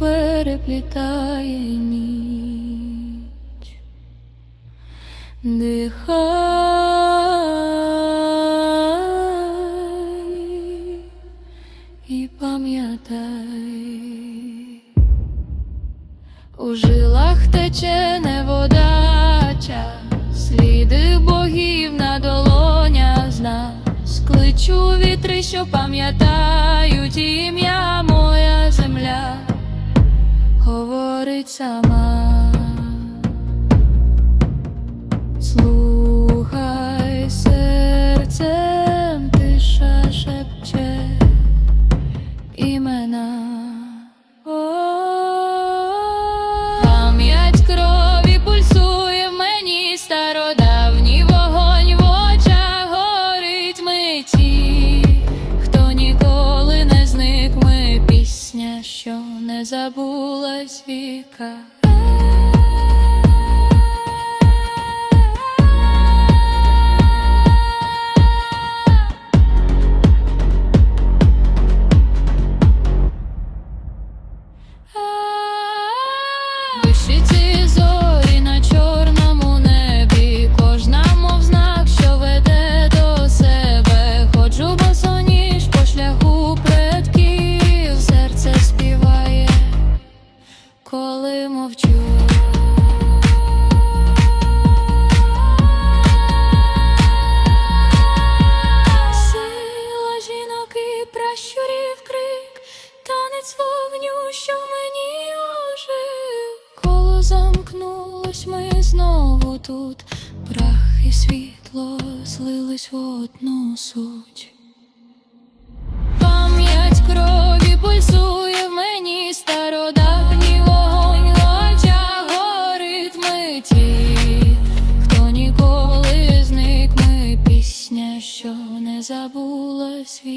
переплітає ніч. Дихай і пам'ятай, у жилах тече не вода, сліди богів нас вітри, що пам'ятають ім'я моя земля, говорить сама. Не забулась віка. Вогню, що мені ожив. Коло замкнулось, ми знову тут. Прах і світло злились в одну суть. Пам'ять крові пульсує в мені стародавній вогонь очах горить миті. Хто ніколи зник, пісня, що не забулась в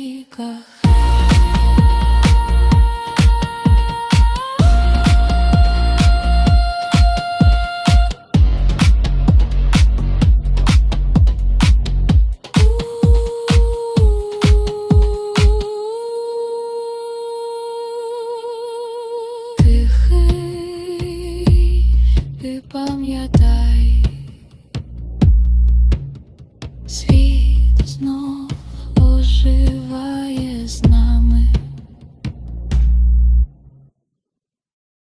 пам'ятай, світ знов оживає.